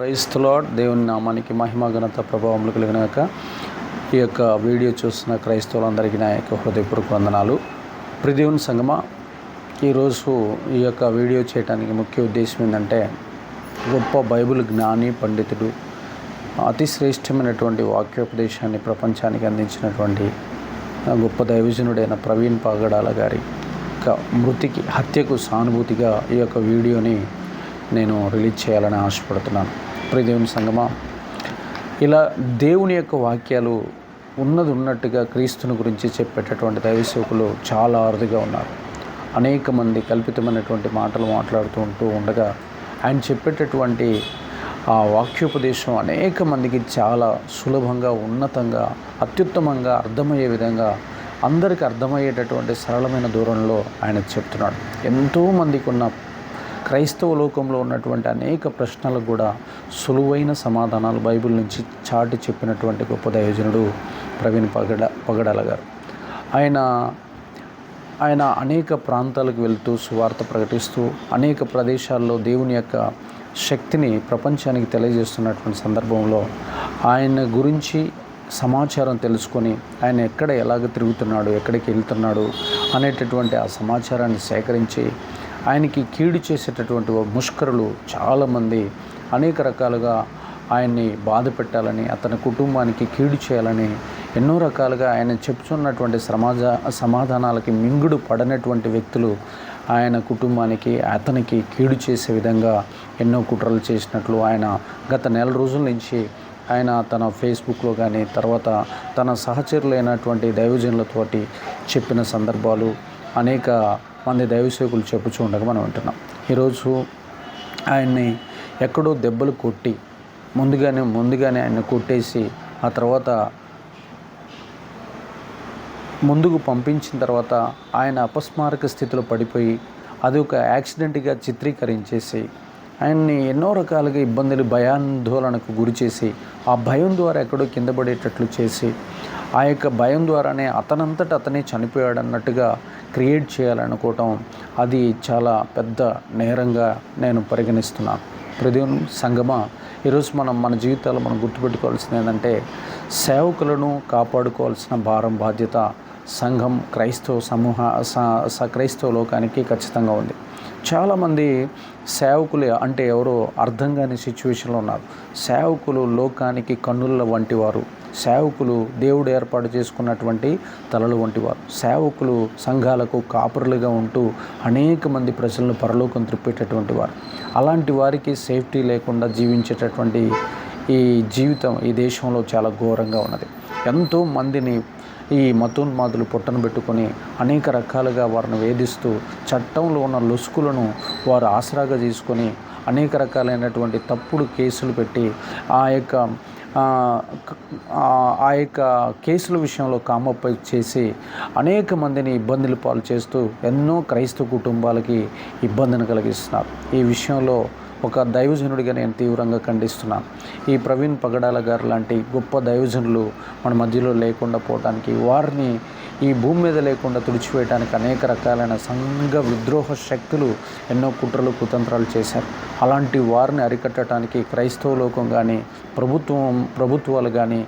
క్రైస్తలాడ్ దేవుని నామానికి మహిమ ఘనత ప్రభావములు కలిగినాక ఈ యొక్క వీడియో చూస్తున్న క్రైస్తవులందరికీ నా యొక్క హృదయపూర్వక వందనాలు. ప్రదేవుని సంగమ ఈరోజు ఈ యొక్క వీడియో చేయడానికి ముఖ్య ఉద్దేశం ఏంటంటే గొప్ప బైబిల్ జ్ఞాని పండితుడు అతి శ్రేష్టమైనటువంటి వాక్యోపదేశాన్ని ప్రపంచానికి అందించినటువంటి గొప్ప దైవజనుడైన ప్రవీణ్ పాగడాల గారి యొక్క మృతికి హత్యకు సానుభూతిగా ఈ యొక్క వీడియోని నేను రిలీజ్ చేయాలని ఆశపడుతున్నాను. ప్రియదేవుని సంగమా? ఇలా దేవుని యొక్క వాక్యాలు ఉన్నది ఉన్నట్టుగా క్రీస్తుని గురించి చెప్పేటటువంటి దైవసేవకులు చాలా అరుదుగా ఉన్నారు. అనేక మంది కల్పితమైనటువంటి మాటలు మాట్లాడుతూ ఉంటూ ఉండగా ఆయన చెప్పేటటువంటి ఆ వాక్యోపదేశం అనేక మందికి చాలా సులభంగా ఉన్నతంగా అత్యుత్తమంగా అర్థమయ్యే విధంగా అందరికీ అర్థమయ్యేటటువంటి సరళమైన దూరంలో ఆయన చెప్తున్నాడు. ఎంతోమందికి ఉన్న క్రైస్తవ లోకంలో ఉన్నటువంటి అనేక ప్రశ్నలకు కూడా సులువైన సమాధానాలు బైబిల్ నుంచి చాటి చెప్పినటువంటి గొప్ప దయోజనుడు ప్రవీణ్ పగడ పగడాల గారు. ఆయన ఆయన అనేక ప్రాంతాలకు వెళ్తూ సువార్త ప్రకటిస్తూ అనేక ప్రదేశాల్లో దేవుని యొక్క శక్తిని ప్రపంచానికి తెలియజేస్తున్నటువంటి సందర్భంలో ఆయన గురించి సమాచారం తెలుసుకొని ఆయన ఎక్కడ ఎలాగ తిరుగుతున్నాడు ఎక్కడికి వెళ్తున్నాడు అనేటటువంటి ఆ సమాచారాన్ని సేకరించి ఆయనకి కీడు చేసేటటువంటి ముష్కరులు చాలామంది అనేక రకాలుగా ఆయన్ని బాధ పెట్టాలని అతని కుటుంబానికి కీడు చేయాలని ఎన్నో రకాలుగా ఆయన చెప్తున్నటువంటి సమాజ సమాధానాలకి మింగుడు పడనటువంటి వ్యక్తులు ఆయన కుటుంబానికి అతనికి కీడు చేసే విధంగా ఎన్నో కుట్రలు చేసినట్లు ఆయన గత నెల రోజుల నుంచి ఆయన తన ఫేస్బుక్లో కానీ తర్వాత తన సహచరులైనటువంటి దైవజనులతోటి చెప్పిన సందర్భాలు అనేక మంది దైవసేవకులు చెప్పుచూ ఉండగా మనం వింటున్నాం. ఈరోజు ఆయన్ని ఎక్కడో దెబ్బలు కొట్టి ముందుగానే ముందుగానే ఆయన కొట్టేసి ఆ తర్వాత ముందుకు పంపించిన తర్వాత ఆయన అపస్మారక స్థితిలో పడిపోయి అది ఒక యాక్సిడెంట్గా చిత్రీకరించేసి ఆయన్ని ఎన్నో రకాలుగా ఇబ్బందులు భయాందోళనకు గురి చేసి ఆ భయం ద్వారా ఎక్కడో కింద పడేటట్లు చేసి ఆ యొక్క భయం ద్వారానే అతనంతట అతనే చనిపోయాడు అన్నట్టుగా క్రియేట్ చేయాలనుకోవటం అది చాలా పెద్ద నేరంగా నేను పరిగణిస్తున్నాను. ప్రదేవుని సంగమ ఈరోజు మనం మన జీవితాల్లో మనం గుర్తుపెట్టుకోవాల్సింది ఏంటంటే సేవకులను కాపాడుకోవాల్సిన భారం బాధ్యత సంఘం క్రైస్తవ సమూహ స క్రైస్తవ లోకానికి ఖచ్చితంగా ఉంది. చాలామంది సేవకులు అంటే ఎవరో అర్థం కాని సిచ్యువేషన్లో ఉన్నారు. సేవకులు లోకానికి కన్నుల వంటి వారు. సేవకులు దేవుడు ఏర్పాటు చేసుకున్నటువంటి తలలు వంటివారు సేవకులు సంఘాలకు కాపురులుగా ఉంటూ అనేక మంది ప్రజలను పరలోకం త్రిప్పేటటువంటి వారు. అలాంటి వారికి సేఫ్టీ లేకుండా జీవించేటటువంటి ఈ జీవితం ఈ దేశంలో చాలా ఘోరంగా ఉన్నది. ఎంతో మందిని ఈ మతోన్మాదులు పొట్టను పెట్టుకొని అనేక రకాలుగా వారిని వేధిస్తూ చట్టంలో ఉన్న లొసుకులను వారు ఆసరాగా తీసుకొని అనేక రకాలైనటువంటి తప్పుడు కేసులు పెట్టి ఆ యొక్క ఆ యొక్క కేసుల విషయంలో కామపై చేసి అనేక మందిని ఇబ్బందులు పాలు చేస్తూ ఎన్నో క్రైస్తవ కుటుంబాలకి ఇబ్బందిని కలిగిస్తున్నారు. ఈ విషయంలో ఒక దైవజనుడిగా నేను తీవ్రంగా ఖండిస్తున్నాను. ఈ ప్రవీణ్ పగడాల గారు లాంటి గొప్ప దైవజనులు మన మధ్యలో లేకుండా పోవటానికి వారిని ఈ భూమి మీద లేకుండా తుడిచివేయడానికి అనేక రకాలైన సంఘ విద్రోహ శక్తులు ఎన్నో కుట్రలు కుతంత్రాలు చేశారు. అలాంటి వారిని అరికట్టడానికి క్రైస్తవ లోకం కానీ ప్రభుత్వం ప్రభుత్వాలు కానీ